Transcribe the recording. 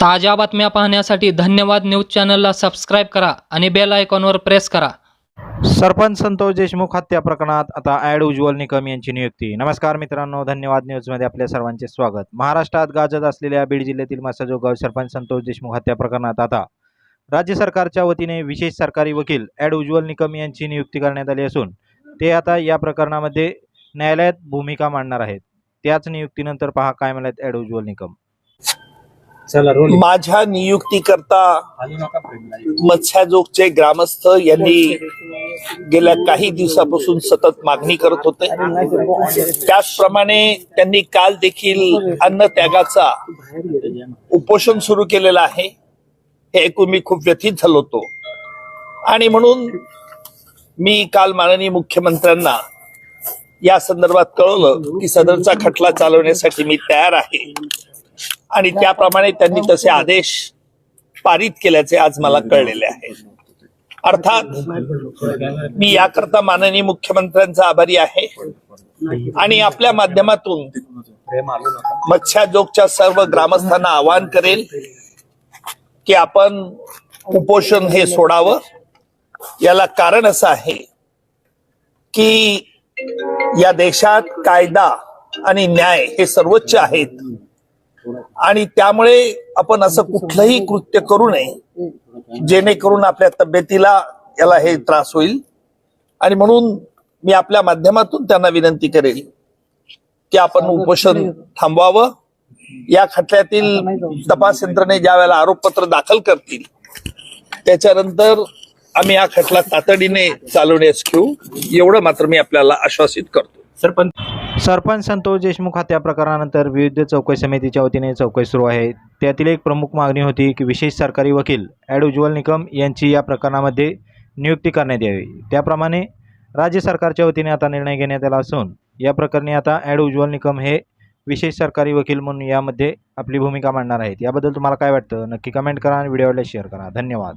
ताज्या बातम्या पाहण्यासाठी धन्यवाद न्यूज चॅनलला सबस्क्राईब करा आणि बेल आयकॉनवर प्रेस करा. सरपंच संतोष देशमुख हत्या प्रकरणात आता ॲड उज्ज्वल निकम यांची नियुक्ती. नमस्कार मित्रांनो धन्यवाद न्यूजमध्ये आपल्या सर्वांचे स्वागत. महाराष्ट्रात गाजत असलेल्या बीड जिल्ह्यातील मसाजोगाव सरपंच संतोष देशमुख हत्या प्रकरणात आता राज्य सरकारच्या वतीने विशेष सरकारी वकील ॲड उज्ज्वल निकम यांची नियुक्ती करण्यात आली असून ते आता या प्रकरणामध्ये न्यायालयात भूमिका मांडणार आहेत. त्याच नियुक्तीनंतर पहा काय म्हणत ॲड उज्ज्वल निकम. माझ्या नियुक्तीकरता मत्स्याजोगचे ग्रामस्थ यांनी गेल्या काही दिवसापासून सतत मागणी करत होते. त्याचप्रमाणे त्यांनी काल देखील अन्न त्यागाचा उपोषण सुरू केलेलं आहे. हे ऐकून मी खूप व्यथित झालो होतो. आणि म्हणून मी काल माननीय मुख्यमंत्र्यांना या संदर्भात कळवलं की सदरचा खटला चालवण्यासाठी मी तयार आहे. आणि त्याप्रमाणे त्यांनी तसे आदेश पारित केल्याचे आज मला कळलेले आहे. अर्थात मी याकरता माननीय मुख्यमंत्र्यांचा आभारी आहे. आणि आपल्या माध्यमातून मत्स्याजोगच्या सर्व ग्रामस्थांना आवाहन करेल की आपण कुपोषण हे सोडावं. याला कारण असं आहे की या देशात कायदा आणि न्याय हे सर्वोच्च आहेत. आणि त्यामुळे आपण असं कुठलंही कृत्य करू नये जेणेकरून आपल्या तब्येतीला याला हे त्रास होईल. आणि म्हणून मी आपल्या माध्यमातून त्यांना विनंती करेल की आपण उपोषण थांबवावं. या खटल्यातील तपास यंत्रणे ज्या वेळेला आरोपपत्र दाखल करतील त्याच्यानंतर आम्ही हा खटला तातडीने चालवण्यास घेऊ. एवढं मात्र मी आपल्याला आश्वासित करतो. सरपंच. सरपंच संतोष देशमुख हत्या प्रकरणानंतर विविध चौकशी समितीच्या वतीने चौकशी सुरू आहे. त्यातील एक प्रमुख मागणी होती की विशेष सरकारी वकील ॲड उज्ज्वल निकम यांची या प्रकरणामध्ये नियुक्ती करण्यात यावी. त्याप्रमाणे राज्य सरकारच्या वतीने आता निर्णय घेण्यात आला असून या प्रकरणी आता ॲड उज्ज्वल निकम हे विशेष सरकारी वकील म्हणून यामध्ये आपली भूमिका मांडणार आहेत. याबद्दल तुम्हाला काय वाटतं? नक्की कमेंट करा आणि व्हिडिओला शेअर करा. धन्यवाद.